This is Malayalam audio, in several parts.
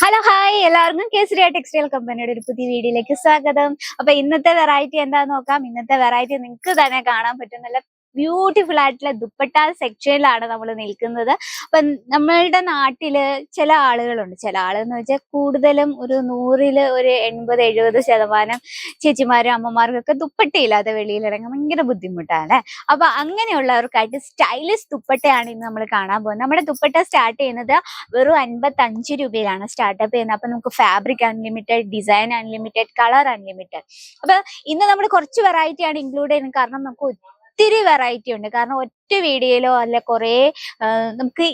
Hello hi. എല്ലാവർക്കും കേസരിയ ടെക്സ്റ്റൈൽ കമ്പനിയുടെ ഒരു പുതിയ വീഡിയോയിലേക്ക് സ്വാഗതം. അപ്പൊ ഇന്നത്തെ വെറൈറ്റി എന്താന്ന് നോക്കാം. ഇന്നത്തെ വെറൈറ്റി നിങ്ങൾക്ക് തന്നെ കാണാൻ പറ്റും. നല്ല ബ്യൂട്ടിഫുൾ ആയിട്ടുള്ള ദുപ്പട്ട സെക്ഷനിലാണ് നമ്മൾ നിൽക്കുന്നത്. അപ്പൊ നമ്മളുടെ നാട്ടിൽ ചില ആളുകളുണ്ട്. ചില ആളുകൾ എന്ന് വെച്ചാൽ കൂടുതലും ഒരു നൂറിൽ ഒരു എൺപത് എഴുപത് ശതമാനം ചേച്ചിമാരും അമ്മമാർക്കൊക്കെ ദുപ്പട്ടയില്ലാതെ വെളിയിലിറങ്ങാൻ ഭയങ്കര ബുദ്ധിമുട്ടാണ്. അപ്പൊ അങ്ങനെയുള്ളവർക്കായിട്ട് സ്റ്റൈലിഷ് ദുപ്പട്ടയാണ് ഇന്ന് നമ്മൾ കാണാൻ പോകുന്നത്. നമ്മുടെ ദുപ്പട്ട സ്റ്റാർട്ട് ചെയ്യുന്നത് വെറും അൻപത്തി അഞ്ച് രൂപയിലാണ് സ്റ്റാർട്ടപ്പ് ചെയ്യുന്നത്. അപ്പൊ നമുക്ക് fabric unlimited design unlimited colour unlimited. അപ്പൊ ഇന്ന് നമ്മൾ കുറച്ച് വെറൈറ്റി ആണ് ഇൻക്ലൂഡ് ചെയ്യുന്നത്. കാരണം നമുക്ക് ഒത്തിരി വെറൈറ്റി ഉണ്ട്. കാരണം ഒറ്റ വീഡിയോയിലോ അല്ല കുറേ നമുക്ക്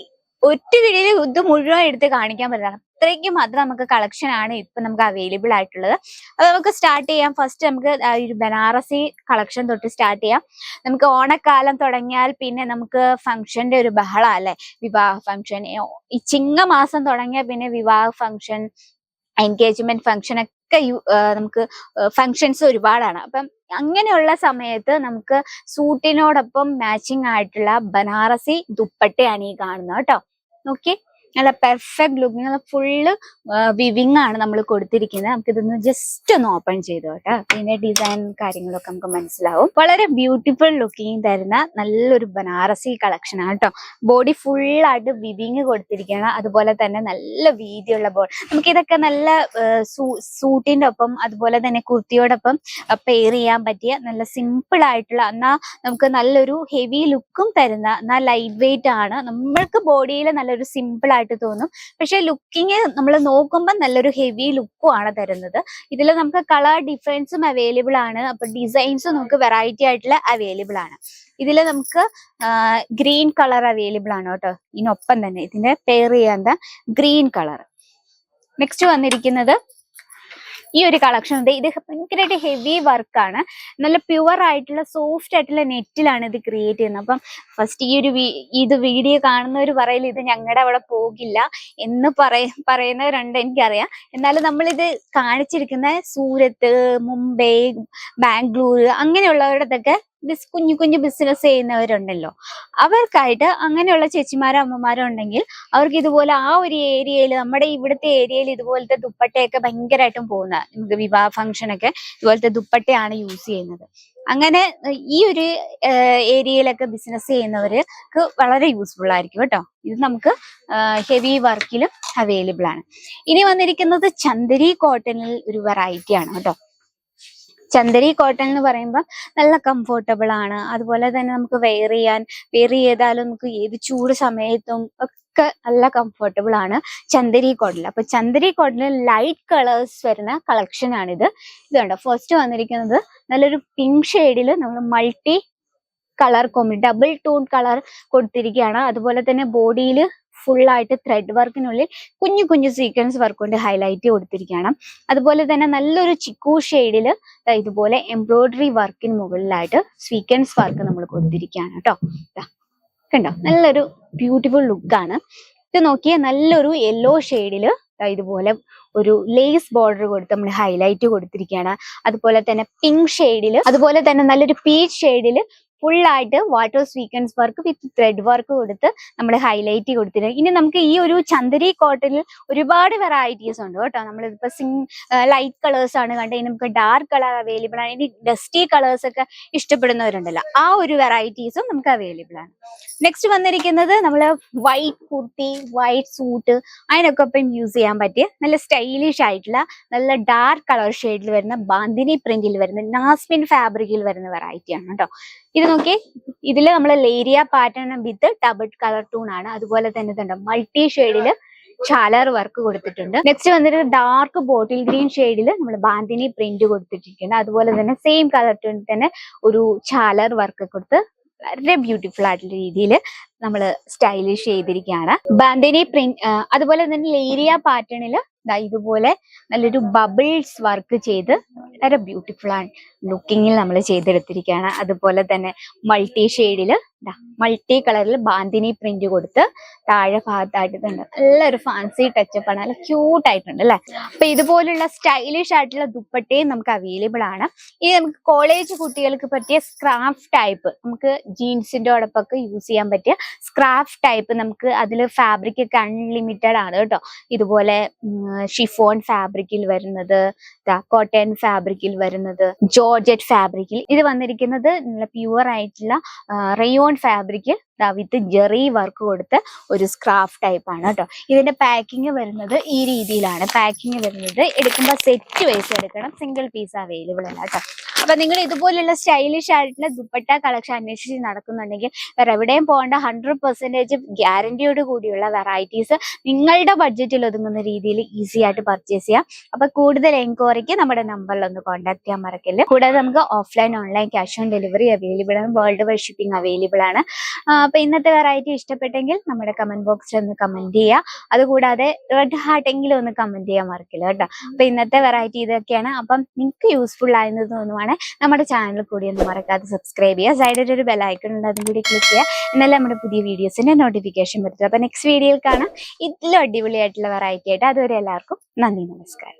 ഒറ്റ വീഡിയോയിൽ ഇത് മുഴുവൻ എടുത്ത് കാണിക്കാൻ പറ്റില്ല. അത്രയ്ക്കും മാത്രം നമുക്ക് കളക്ഷൻ ആണ് ഇപ്പൊ നമുക്ക് അവൈലബിൾ ആയിട്ടുള്ളത്. അപ്പൊ നമുക്ക് സ്റ്റാർട്ട് ചെയ്യാം. ഫസ്റ്റ് നമുക്ക് ഒരു ബനാറസി കളക്ഷൻ തൊട്ട് സ്റ്റാർട്ട് ചെയ്യാം. നമുക്ക് ഓണക്കാലം തുടങ്ങിയാൽ പിന്നെ നമുക്ക് ഫംഗ്ഷന്റെ ഒരു ബഹള അല്ലെ? വിവാഹ ഫംഗ്ഷൻ ഈ ചിങ്ങമാസം തുടങ്ങിയാൽ പിന്നെ വിവാഹ ഫംഗ്ഷൻ എൻഗേജ്മെന്റ് ഫംഗ്ഷൻ ഒക്കെ നമുക്ക് ഫങ്ഷൻസ് ഒരുപാടാണ്. അപ്പം അങ്ങനെയുള്ള സമയത്ത് നമുക്ക് സൂട്ടിനോടൊപ്പം മാച്ചിങ് ആയിട്ടുള്ള ബനാറസി ദുപ്പട്ടയാണ് ഈ കാണുന്നത് കേട്ടോ. നോക്കി നല്ല പെർഫെക്റ്റ് ലുക്ക് നല്ല ഫുള്ള് വിവിങ് ആണ് നമ്മൾ കൊടുത്തിരിക്കുന്നത്. നമുക്ക് ഇതൊന്ന് ജസ്റ്റ് ഒന്ന് ഓപ്പൺ ചെയ്തു കേട്ടോ പിന്നെ ഡിസൈൻ കാര്യങ്ങളൊക്കെ നമുക്ക് മനസ്സിലാവും. വളരെ ബ്യൂട്ടിഫുൾ ലുക്കിങ് തരുന്ന നല്ലൊരു ബനാറസി കളക്ഷൻ ആണ് കേട്ടോ ബോഡി ഫുള്ളായിട്ട് വിവിങ് കൊടുത്തിരിക്കുകയാണ്. അതുപോലെ തന്നെ നല്ല വീതിയുള്ള ബോഡി നമുക്ക് ഇതൊക്കെ നല്ല സൂട്ടിന്റെ ഒപ്പം അതുപോലെ തന്നെ കുർത്തിയോടൊപ്പം പെയർ ചെയ്യാൻ പറ്റിയ നല്ല സിമ്പിൾ ആയിട്ടുള്ള എന്നാൽ നമുക്ക് നല്ലൊരു ഹെവി ലുക്കും തരുന്ന എന്നാൽ ലൈറ്റ് വെയിറ്റ് ആണ്. നമ്മൾക്ക് ബോഡിയിൽ നല്ലൊരു സിമ്പിൾ ആയിട്ട് തോന്നും. പക്ഷെ ലുക്കിങ് നമ്മൾ നോക്കുമ്പോൾ നല്ലൊരു ഹെവി ലുക്കും ആണ് തരുന്നത്. ഇതിൽ നമുക്ക് കളർ ഡിഫറൻസും അവൈലബിൾ ആണ്. അപ്പൊ ഡിസൈൻസും നമുക്ക് വെറൈറ്റി ആയിട്ടുള്ള അവൈലബിൾ ആണ്. ഇതിൽ നമുക്ക് ഗ്രീൻ കളർ അവൈലബിൾ ആണ് കേട്ടോ. ഇതിനൊപ്പം തന്നെ ഇതിന്റെ പെയർ ചെയ്യാൻ ഗ്രീൻ കളർ നെക്സ്റ്റ് വന്നിരിക്കുന്നത് ഈ ഒരു കളക്ഷൻ ഉണ്ട്. ഇത് ഭയങ്കരമായിട്ട് ഹെവി വർക്കാണ് നല്ല പ്യുവർ ആയിട്ടുള്ള സോഫ്റ്റ് ആയിട്ടുള്ള നെറ്റിലാണ് ഇത് ക്രിയേറ്റ് ചെയ്യുന്നത്. അപ്പം ഫസ്റ്റ് ഈ ഒരു ഇത് വീഡിയോ കാണുന്നവർ പറയൽ ഇത് ഞങ്ങളുടെ അവിടെ പോകില്ല എന്ന് പറയ പറയുന്നവരുണ്ട് എനിക്കറിയാം. എന്നാലും നമ്മളിത് കാണിച്ചിരിക്കുന്ന സൂരത്ത് മുംബൈ ബാംഗ്ലൂർ അങ്ങനെയുള്ളവരുടെയൊക്കെ ബിസ് കുഞ്ഞു കുഞ്ഞു ബിസിനസ് ചെയ്യുന്നവരുണ്ടല്ലോ. അവർക്കായിട്ട് അങ്ങനെയുള്ള ചേച്ചിമാരോ അമ്മമാരോ ഉണ്ടെങ്കിൽ അവർക്ക് ഇതുപോലെ ആ ഒരു ഏരിയയിൽ നമ്മുടെ ഇവിടുത്തെ ഏരിയയിൽ ഇതുപോലത്തെ ദുപ്പട്ടയൊക്കെ ഭയങ്കരമായിട്ടും പോകുന്ന നമുക്ക് വിവാഹ ഫംഗ്ഷനൊക്കെ ഇതുപോലത്തെ ദുപ്പട്ടയാണ് യൂസ് ചെയ്യുന്നത്. അങ്ങനെ ഈ ഒരു ഏരിയയിലൊക്കെ ബിസിനസ് ചെയ്യുന്നവർക്ക് വളരെ യൂസ്ഫുൾ ആയിരിക്കും കേട്ടോ. ഇത് നമുക്ക് ഹെവി വർക്കിലും അവൈലബിൾ ആണ്. ഇനി വന്നിരിക്കുന്നത് ചന്ദരി കോട്ടണിൽ ഒരു വെറൈറ്റി ആണ് കേട്ടോ. ചന്ദരി കോട്ടൺ എന്ന് പറയുമ്പോൾ നല്ല കംഫർട്ടബിൾ ആണ്. അതുപോലെ തന്നെ നമുക്ക് വെയർ ചെയ്യാൻ വെയർ ചെയ്താലും നമുക്ക് ഏത് ചൂട് സമയത്തും ഒക്കെ നല്ല കംഫർട്ടബിൾ ആണ് ചന്ദരി കോട്ടൺ അപ്പൊ ചന്ദരി കോട്ടണിൽ ലൈറ്റ് കളേഴ്സ് വരുന്ന കളക്ഷൻ ആണിത്. ഇത് കണ്ടോ? ഫസ്റ്റ് വന്നിരിക്കുന്നത് നല്ലൊരു പിങ്ക് ഷെയ്ഡിൽ നമ്മൾ multi colour combi double tone colour കൊടുത്തിരിക്കുകയാണ്. അതുപോലെ തന്നെ ബോഡിയിൽ ഫുൾ ആയിട്ട് ത്രെഡ് വർക്കിനുള്ളിൽ കുഞ്ഞു കുഞ്ഞു സീക്വൻസ് വർക്ക് കൊണ്ട് ഹൈലൈറ്റ് കൊടുത്തിരിക്കുകയാണ്. അതുപോലെ തന്നെ നല്ലൊരു ചിക്കു ഷെയ്ഡിൽ ഇതുപോലെ എംബ്രോയിഡറി വർക്കിന് മുകളിലായിട്ട് സ്വീക്വൻസ് വർക്ക് നമ്മൾ കൊടുത്തിരിക്കുകയാണ് കേട്ടോ കണ്ടോ? നല്ലൊരു ബ്യൂട്ടിഫുൾ ലുക്കാണ് ഇത് നോക്കിയാൽ നല്ലൊരു യെല്ലോ ഷെയ്ഡിൽ ഇതുപോലെ ഒരു ലേസ് ബോർഡർ കൊടുത്ത് നമ്മൾ ഹൈലൈറ്റ് കൊടുത്തിരിക്കുകയാണ്. അതുപോലെ തന്നെ പിങ്ക് ഷെയ്ഡിൽ അതുപോലെ തന്നെ നല്ലൊരു പീച്ച് ഷെയ്ഡിൽ ഫുൾ ആയിട്ട് water sequins work with thread work കൊടുത്ത് നമ്മൾ ഹൈലൈറ്റ് കൊടുത്തിട്ടുണ്ട് ഇനി നമുക്ക് ഈ ഒരു ചന്ദരി കോട്ടണിൽ ഒരുപാട് വെറൈറ്റീസ് ഉണ്ട് കേട്ടോ. നമ്മളിപ്പോൾ സിങ് ലൈറ്റ് കളേഴ്സ് ആണ് കണ്ടത്. ഇനി നമുക്ക് ഡാർക്ക് കളർ അവൈലബിൾ ആണ്. ഇനി ഡസ്റ്റി കളേഴ്സ് ഒക്കെ ഇഷ്ടപ്പെടുന്നവരുണ്ടല്ലോ. ആ ഒരു വെറൈറ്റീസും നമുക്ക് അവൈലബിൾ ആണ്. നെക്സ്റ്റ് വന്നിരിക്കുന്നത് നമ്മൾ വൈറ്റ് കുർത്തി വൈറ്റ് സൂട്ട് അതിനൊക്കെ ഒപ്പം യൂസ് ചെയ്യാൻ പറ്റിയ നല്ല സ്റ്റൈലിഷ് ആയിട്ടുള്ള നല്ല ഡാർക്ക് കളർ ഷെയ്ഡിൽ വരുന്ന ബാന്തിനി പ്രിന്റിൽ വരുന്ന നാസ്മിൻ ഫാബ്രിക്കിൽ വരുന്ന വെറൈറ്റി ആണ് കേട്ടോ. ഇത് നോക്കി ഇതിൽ നമ്മൾ leheriya pattern with double colour tone ആണ്. അതുപോലെ തന്നെ ഇതുണ്ട്. മൾട്ടി ഷെയ്ഡിൽ ചാലർ വർക്ക് കൊടുത്തിട്ടുണ്ട്. നെക്സ്റ്റ് വന്നിട്ട് ഡാർക്ക് ബോട്ടിൽ ഗ്രീൻ ഷെയ്ഡിൽ നമ്മൾ ബാന്തിനി പ്രിന്റ് കൊടുത്തിട്ടുണ്ട് അതുപോലെ തന്നെ സെയിം കളർ ടൂൺ തന്നെ ഒരു ചാലർ വർക്ക് കൊടുത്ത് വളരെ ബ്യൂട്ടിഫുൾ ആയിട്ടുള്ള രീതിയിൽ നമ്മൾ സ്റ്റൈലിഷ് ചെയ്തിരിക്കുകയാണ് ബാന്തിനി പ്രിന്റ് അതുപോലെ തന്നെ ലേരിയ പാറ്റേണിൽ ഇതുപോലെ നല്ലൊരു ബബിൾസ് വർക്ക് ചെയ്ത് വളരെ ബ്യൂട്ടിഫുൾ ആണ് ലുക്കിങ്ങിൽ നമ്മൾ ചെയ്തെടുത്തിരിക്കുകയാണ് അതുപോലെ തന്നെ മൾട്ടി ഷെയ്ഡിൽ മൾട്ടി കളറിൽ ബാന്തിനി പ്രിന്റ് കൊടുത്ത് താഴെ ഭാഗത്തായിട്ട് ഇതുണ്ട് നല്ലൊരു ഫാൻസി ടച്ചപ്പ് ആണ്. നല്ല ക്യൂട്ട് ആയിട്ടുണ്ട് അല്ലേ? അപ്പൊ ഇതുപോലുള്ള സ്റ്റൈലിഷ് ആയിട്ടുള്ള ദുപ്പട്ടയും നമുക്ക് അവൈലബിൾ ആണ്. ഇനി നമുക്ക് കോളേജ് കുട്ടികൾക്ക് പറ്റിയ സ്ക്രാഫ് ടൈപ്പ് നമുക്ക് ജീൻസിന്റെ ഉടപ്പൊക്കെ യൂസ് ചെയ്യാൻ പറ്റിയ സ്ക്രാഫ് ടൈപ്പ് നമുക്ക് അതിൽ ഫാബ്രിക് ഒക്കെ അൺലിമിറ്റഡ് ആണ് കേട്ടോ. ഇതുപോലെ ഷിഫോൺ ഫാബ്രിക്കിൽ വരുന്നത് കോട്ടൺ ഫാബ്രിക്കിൽ വരുന്നത് ജോർജറ്റ് ഫാബ്രിക്കിൽ ഇത് വന്നിരിക്കുന്നത് നല്ല പ്യുവർ ആയിട്ടുള്ള റയോൺ ഫാബ്രിക്കിൽ വിത്ത് ജെറി വർക്ക് കൊടുത്ത് ഒരു സ്ക്രാഫ് ടൈപ്പ് ആണ് കേട്ടോ. ഇതിന്റെ പാക്കിങ് വരുന്നത് ഈ രീതിയിലാണ്. പാക്കിങ് വരുന്നത് എടുക്കുമ്പോൾ സെറ്റ് വൈസ് എടുക്കണം. സിംഗിൾ പീസ് അവൈലബിൾ അല്ല കേട്ടോ. അപ്പൊ നിങ്ങൾ ഇതുപോലുള്ള സ്റ്റൈലിഷ് ആയിട്ടുള്ള ദുപ്പട്ട കളക്ഷൻ അന്വേഷിച്ച് നടക്കുന്നുണ്ടെങ്കിൽ വേറെ എവിടെയും പോകേണ്ട ഹൺഡ്രഡ് പെർസെന്റേജ് ഗ്യാരണ്ടിയോട് കൂടിയുള്ള വെറൈറ്റീസ് നിങ്ങളുടെ ബഡ്ജറ്റിൽ ഒതുങ്ങുന്ന രീതിയിൽ ഈസി ആയിട്ട് പർച്ചേസ് ചെയ്യാം. അപ്പൊ കൂടുതൽ എൻക്വയറിക്ക് നമ്മുടെ നമ്പറിൽ ഒന്ന് കോൺടാക്ട് ചെയ്യാൻ മറക്കില്ല. കൂടാതെ നമുക്ക് offline online cash on delivery available ആണ്. വേൾഡ് വൈഡ് ഷിപ്പിംഗ് അവൈലബിൾ ആണ്. അപ്പൊ ഇന്നത്തെ വെറൈറ്റി ഇഷ്ടപ്പെട്ടെങ്കിൽ നമ്മുടെ കമന്റ് ബോക്സിൽ ഒന്ന് കമന്റ് ചെയ്യുക അതുകൂടാതെ റെഡ് ഹാർട്ട് എങ്കിലും ഒന്ന് കമന്റ് ചെയ്യാൻ മറക്കില്ല കേട്ടോ. അപ്പൊ ഇന്നത്തെ വെറൈറ്റി ഇതൊക്കെയാണ്. അപ്പം നിങ്ങൾക്ക് യൂസ്ഫുൾ ആയെന്ന് തോന്നുവാണെങ്കിൽ നമ്മുടെ ചാനൽ കൂടി ഒന്ന് മറക്കാതെ സബ്സ്ക്രൈബ് ചെയ്യുക. സൈഡിൽ ഒരു ബെലൈക്കൺ ഉണ്ട് അതും കൂടി ക്ലിക്ക് ചെയ്യുക. എന്നാലും നമ്മുടെ പുതിയ വീഡിയോസിന്റെ നോട്ടിഫിക്കേഷൻ വരുത്തുക അപ്പൊ നെക്സ്റ്റ് വീഡിയോയിൽ കാണാം. ഇതിലും അടിപൊളിയായിട്ടുള്ള വെറൈറ്റി ആയിട്ട്. അതുവരെ എല്ലാവർക്കും നന്ദി നമസ്കാരം.